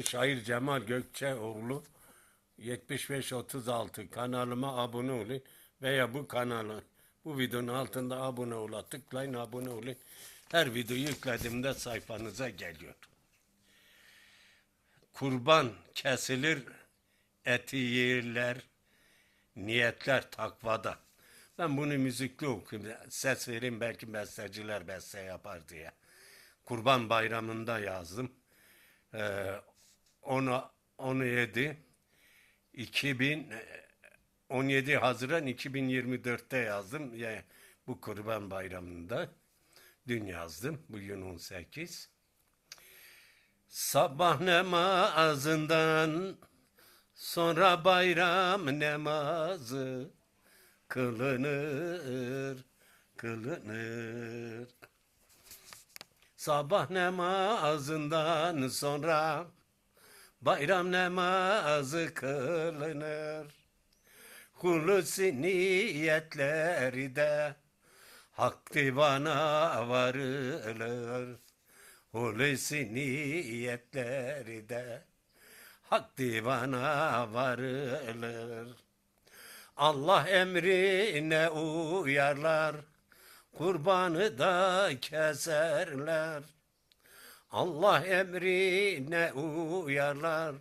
Şair Cemal Gökçeoğlu 7536 kanalıma abone olun veya bu kanalı bu videonun altında abone ola tıklayın abone olun. Her video yüklediğimde sayfanıza geliyor. Kurban kesilir, eti yerler, niyetler takvada. Ben bunu müzikli okuyayım. Ses vereyim belki besteciler beste yapar diye. Kurban bayramında yazdım. Ee, onu 17 2017 Haziran 2024'te yazdım. Yani bu Kurban Bayramı'nda dün yazdım. Bugün 18. Sabah namazından sonra bayram namazı kılınır, kılınır. Sabah namazından sonra bayram namazı kılınır. Hulusi niyetleri de hak divana varılır. Hulusi niyetleri de hak divana varılır. Allah emrine uyarlar, kurbanı da keserler. Allah emrine uyarlar,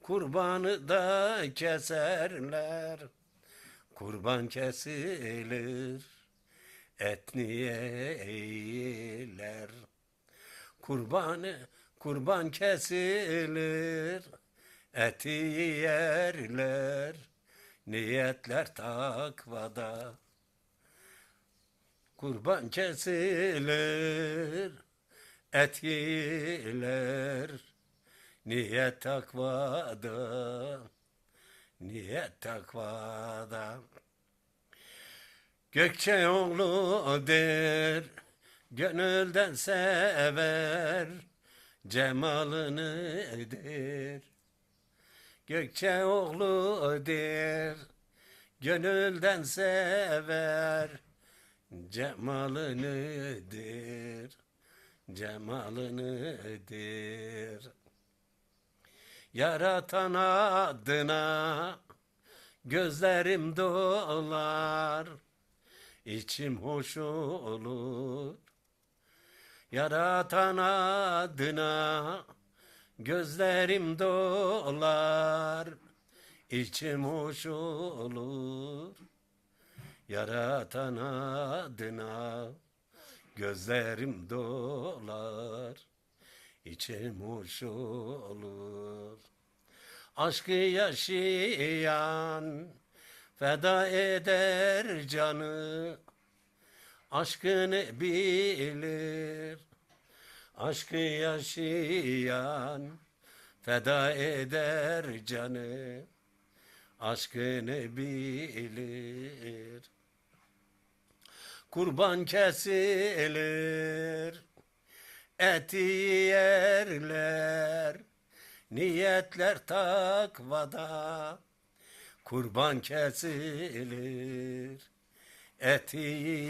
kurbanı da keserler. Kurban kesilir, et niyeler. Kurbanı, kurban kesilir, eti yerler. Niyetler takvada. Kurban kesilir, et yiyilir, niyet takvada, niyet takvada. Gökçeoğlu der, gönülden sever, cemalını der. Gökçeoğlu der, gönülden sever, cemalınıdır, cemalınıdır. Yaratan adına gözlerim dolar, içim hoş olur. Yaratan adına gözlerim dolar, içim hoş olur. Yaratan adına gözlerim dolar, içim hoş olur. Aşkı yaşayan feda eder canı, aşkını bilir. Aşkı yaşayan feda eder canı, aşkını bilir. Kurban kesilir, eti yerler, niyetler takvada. Kurban kesilir, eti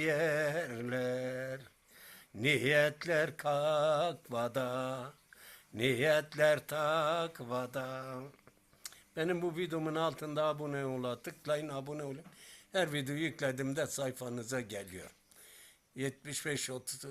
yerler, niyetler kakvada, niyetler takvada. Benim bu videomun altında abone ola, tıklayın abone olun. Her video yüklediğimde sayfanıza geliyor. 75 30